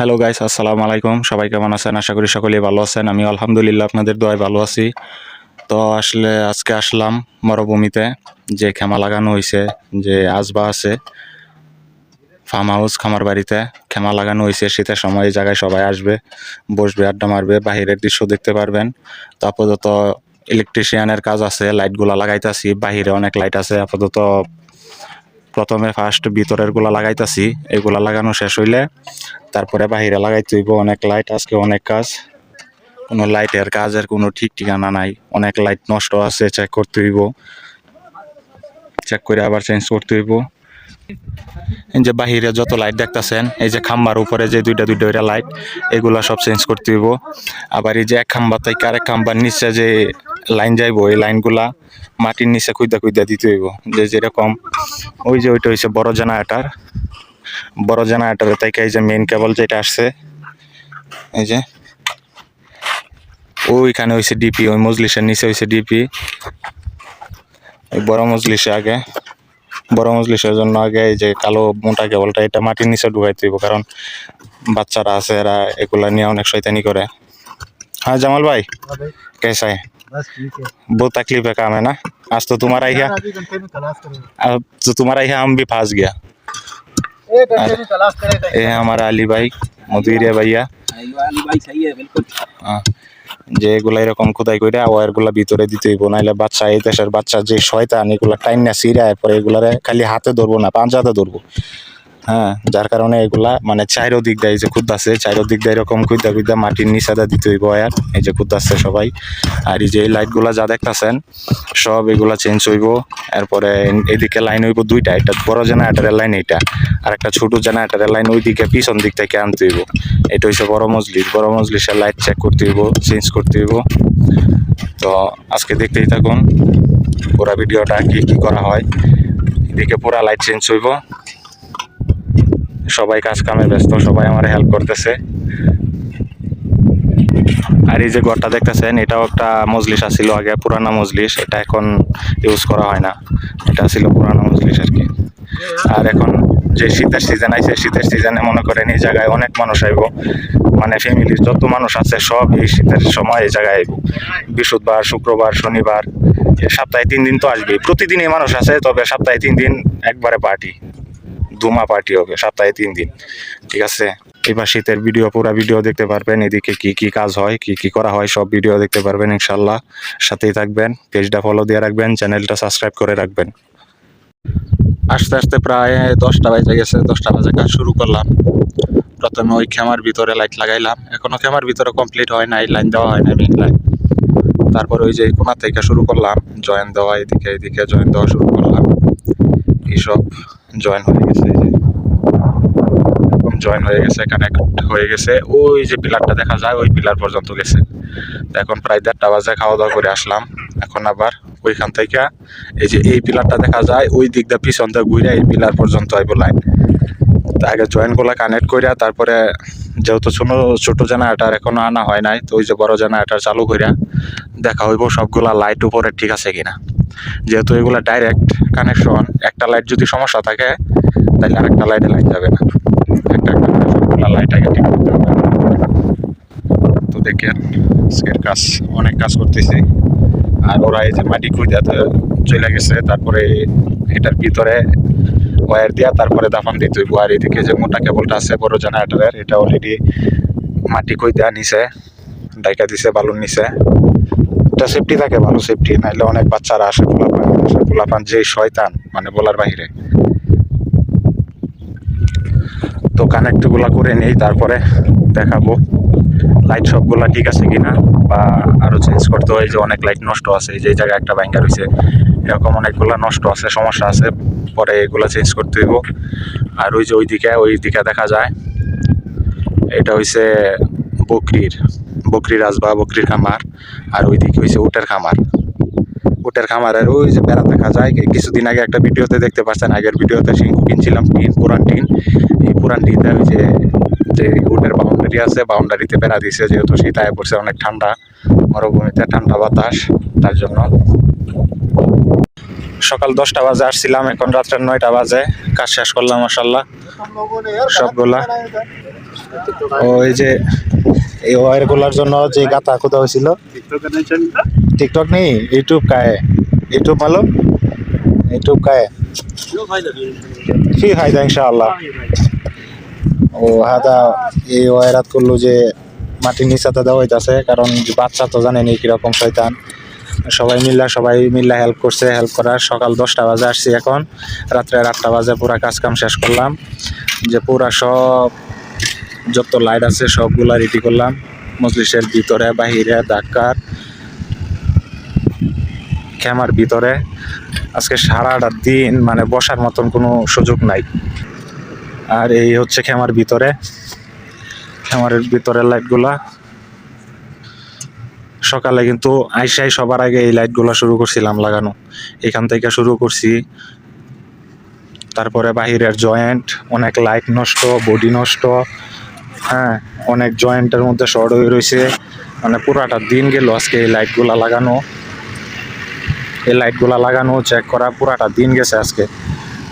Hello guys আসসালামু আলাইকুম। সবাই কেমন আছেন? আশা করি সকলেই ভালো আছেন। আমি আলহামদুলিল্লাহ আপনাদের দোয়ায় ভালো আছি। তো আসলে আজকে আসলাম মরুভূমিতে, যে খেমা লাগানো হয়েছে যে আসবা আছে। ফার্ম হাউস খামার বাড়িতে খেমা লাগানো হয়েছে শীতের সময় এই জায়গায় সবাই আসবে, বসবে, আড্ডা মারবে, বাহিরের দৃশ্য দেখতে পারবেন। তো আপাতত ইলেকট্রিশিয়ানের কাজ আছে লাইটগুলা লাগাইতাছি, বাহিরে অনেক লাইট আছে, আপাতত প্রথমে ফার্স্ট ভিতরেরগুলা লাগাইতাছি, এগুলা লাগানো শেষ হইলে তারপরে বাহিরে লাগাইতে হইব, অনেক লাইট আজকে অনেক কাজ। কোনো লাইটের কাজের কোনো ঠিক ঠিকানা নাই, অনেক লাইট নষ্ট আছে চেক করতে হইব। চেক করে আবার চেঞ্জ করতে হইব। যে বাহিরে যত লাইট দেখতাছেন, এই যে খাম্বার উপরে যে দুইটা দুইটা লাইট এগুলা সব চেঞ্জ করতে হইব। আবার এই যে এক খাম্বা থেকে আরেক খাম্বার নিচে যে লাইন যাইবো, এই লাইনগুলা মাটির নিচে খুঁজা খুঁজা দিতে হইব। যে যেরকম, ওই যে ওইটা হইছে বড় জেনারেটার বড় জেনারেটারে থেকে এই যে মেইন কেবল যেটা আসছে, এই যে ওইখানে হইছে ডিপি ওই মজলিসের নিচে হইছে ডিপি ওই বড় মজলিসে আগে বড় মজলিসের জন্য আগে এই যে কালো মোটা কেবলটা এটা মাটির নিচে ঢুকাইতে হইব কারণ বাচ্চারা আছে এরা এগুলা নিয়ে অনেক শয়তানি করে হ্যাঁ জামাল ভাই हाँ भाई कैसा है बस ठीक है बहुत तकलीफ है काम है ना आज तो तुम्हारा ही है यार, अभी घंटे में तलाश करेंगे अब तो तुम्हारा ही हम भी फंस गया एक घंटे में तलाश करेगा ये है हमारा अली भाई मुदीर है भैया अली भाई सही है बिल्कुल হ্যাঁ, যে এগুলা এরকম খোদাই করে ওয়ারগুলা ভিতরে দিতে হইব, নাইলে বাচ্চা, এই দেশের বাচ্চা যে শয়তান, এগুলা টাইম না সিরা পরে এগুলারে খালি হাতে ধরবো না, পাঞ্জাতে ধরবো। হ্যাঁ যার কারণে এগুলা মানে চাইরো দিক দেয় যে খুদ আছে চাইরো দিক দিয়ে এরকম খুদা খুদা মাটির নিচাদা দিতে হইব আর এই যে খুদ আছে সবাই। আর এই যে এই লাইটগুলা যা দেখতাছেন, সব এগুলা চেঞ্জ হইব। এরপরে এদিকে লাইন হইব দুইটা এটা বড় জেনারেটারের লাইন এইটা, আর একটা ছোট জেনারেটারের লাইন ওইদিকে পিছন দিক থেকে আনতে হইব। এটা হচ্ছে বড় মজলিস, বড় মজলিসের লাইট চেক করতে হইব চেঞ্জ করতে হইব। তো আজকে দেখতেই থাকুন, পুরা ভিডিওটা কি কি করা হয়। এদিকে পুরা লাইট চেঞ্জ হইব। সবাই কাজ কামে ব্যস্ত, সবাই আমার হেল্প করতেছে। আর এই যে ঘরটা দেখতেছেন, এটাও একটা মজলিস আছিল আগে, পুরানা মজলিস, এটা এখন ইউজ করা হয় না। এটা ছিল পুরানা মজলিস আর কি। আর এখন যে শীতের সিজন আইছে, শীতের সিজনে মনে করেন এই জায়গায় অনেক মানুষ আইব। মানে ফ্যামিলির যত মানুষ আছে, সব এই শীতের সময় এই জায়গায় আইব। বৃহস্পতিবার, শুক্রবার, শনিবার সপ্তাহে তিন দিন তো আসবে প্রতিদিনই মানুষ আছে, তবে সপ্তাহে তিন দিন একবারে পার্টি ধুমা পার্টি হবে, সপ্তাহে তিন দিন, ঠিক আছে? এবার শীতের ভিডিও পুরো ভিডিও দেখতে পারবেন, এদিকে কি কি কাজ হয়, কি কি করা হয়, সব ভিডিও দেখতে পারবেন ইনশাল্লাহ সাথেই থাকবেন পেজটা ফলো দিয়ে রাখবেন চ্যানেলটা সাবস্ক্রাইব করে রাখবেন। আস্তে আস্তে প্রায় দশটা বাজে গেছে, দশটা বাজে কাজ শুরু করলাম। প্রথমে ওই খেমার ভিতরে লাইট লাগাইলাম, এখনও খেমার ভিতরে কমপ্লিট হয় নাই লাইন দেওয়া হয় না মেইন লাইন তারপর ওই যে কোনা থেকে শুরু করলাম জয়েন দেওয়া, এদিকে এদিকে জয়েন দেওয়া শুরু করলাম। এইসব। জয়েন হয়ে গেছে, এই যে। এরকম জয়েন হয়ে গেছে কানেক্ট হয়ে গেছে। ওই যে পিলারটা দেখা যায়, ওই পিলার পর্যন্ত গেছে। এখন প্রায় দেড়টা বাজে খাওয়া দাওয়া করে আসলাম। এখন আবার ওইখান থেকে এই যে এই পিলারটা দেখা যায়, ওই দিক দিয়ে পিছন দিয়ে ঘুরে এই পিলার পর্যন্ত আইব লাইন। তো আগে জয়েন্টগুলো কানেক্ট করিয়া তারপরে যেহেতু ছোটো ছোটো জেনারেটার এখনও আনা হয় নাই, তো ওই যে বড় জেনারেটার চালু করিয়া দেখা হইব সবগুলা লাইট উপরে ঠিক আছে কিনা। যেহেতু এগুলা ডাইরেক্ট কানেকশন একটা লাইট যদি সমস্যা থাকে, তাহলে আরেকটা লাইটে লাইন যাবে না। একটা একটা লাইট আগে ঠিক করতে হবে। তো দেখেন, আজকের কাজ, অনেক কাজ করতেছি। আর ওরা এই যে মাটি খুঁজাতে চলে গেছে, তারপরে এটার ভিতরে ওয়্যার দিয়া তারপরে দাফান দিতে আর এদিকে যে মোটা কেবলটা আছে, বড় জেনারেটারের এটা অলরেডি মাটি কই দেওয়া নিছে ডাইকা দিছে, বালুন নিছে। এটা সেফটি থাকে, ভালো সেফটি নাইলে অনেক বাচ্চারা আসে পোলাপান, আসে যে শয়তান মানে বলার বাহিরে। তো কানেক্টগুলা করে নেই, তারপরে দেখাবো। লাইট সবগুলা ঠিক আছে কিনা, বা আরও চেঞ্জ করতে হয় যে অনেক লাইট নষ্ট আছে যে জায়গায় একটা ব্যাঙ্গা রয়েছে, এরকম অনেকগুলা নষ্ট আছে, সমস্যা আছে, পরে এগুলা চেঞ্জ করতে হইব। আর ওই যে ওইদিকে ওই দিকে দেখা যায়, এটা হইছে বকরির। বকরির আসবা বকরির খামার, আর ওইদিকে হয়েছে উটের খামার। উটের খামার, আর ওই যে বেড়া দেখা যায় কিছুদিন আগে একটা ভিডিওতে দেখতে পাচ্ছেন, আগের ভিডিওতে সিংকু কিনছিলাম, টিন, পুরান টিন। এই পুরান টিনটা ওই যে যে উটের বাউন্ডারি আছে বাউন্ডারিতে বেড়া দিয়েছে যেহেতু সেটা পড়ছে, অনেক ঠান্ডা। মরুভূমিতে ঠান্ডা বাতাস, তার জন্য। সকাল দশটা বাজে আসছিলাম এখন রাত্রে নয়টা বাজে। কাজ শেষ করলাম মশাল্লাহ সবগুলা। ওই যে এই ওয়ারগুলোর জন্য যে গাতা খোঁদা হয়েছিল। টিকটক নেই ইউটিউব কায়ে। ইউটিউব ভালো? ইউটিউব কায়ে। ফি ফায়দা ইনশাআল্লাহ। ও হাদা এই ওয়ারাত করল যে মাটির নিচাতে দাদা হইতাছে কারণ বাচ্চা তো জানেনি কীরকম শৈতান সবাই মিল্লা সবাই মিল্লা হেল্প করছে হেল্প করার। সকাল দশটা বাজে আসছি এখন। রাত্রে আটটা বাজে পুরা কাজ কাম শেষ করলাম। যে পুরা সব যত লাইট আছে সবগুলা রেডি করলাম। মজলিসের ভিতরে, বাহিরে, ধাক্কার ক্যামার ভিতরে। আজকে সারাটা দিন মানে বসার মতন কোনো সুযোগ নাই। আর এই হচ্ছে খেমার ভিতরে। খেমারের ভিতরে লাইটগুলা সকালে কিন্তু আইসাই সবার আগে এই লাইটগুলা শুরু করছিলাম লাগানো। এখান থেকে শুরু করছি। তারপরে বাহিরের জয়েন্ট অনেক লাইট নষ্ট বডি নষ্ট হ্যাঁ অনেক জয়েন্টের মধ্যে শর্ট হয়ে রয়েছে। মানে পুরাটা দিন গেল আজকে এই লাইটগুলা লাগানো। এই লাইটগুলা লাগানো চেক করা পুরাটা দিন গেছে আজকে।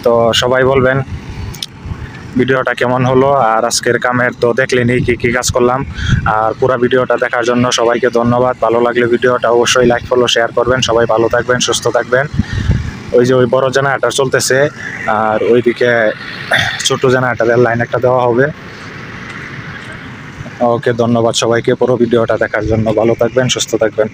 তো সবাই বলবেন ভিডিওটা কেমন হলো আর আজকের কামের তো দেখলেনি কি কি কাজ করলাম। আর পুরো ভিডিওটা দেখার জন্য সবাইকে ধন্যবাদ। ভালো লাগলে ভিডিওটা অবশ্যই লাইক ফলো শেয়ার করবেন। সবাই ভালো থাকবেন, সুস্থ থাকবেন। ওই যে ওই বড় জেনারেটার চলতেছে আর ওইদিকে ছোট জেনারেটারের লাইন একটা দেওয়া হবে। ওকে, ধন্যবাদ সবাইকে। পুরো ভিডিওটা দেখার জন্য ভালো থাকবেন, সুস্থ থাকবেন।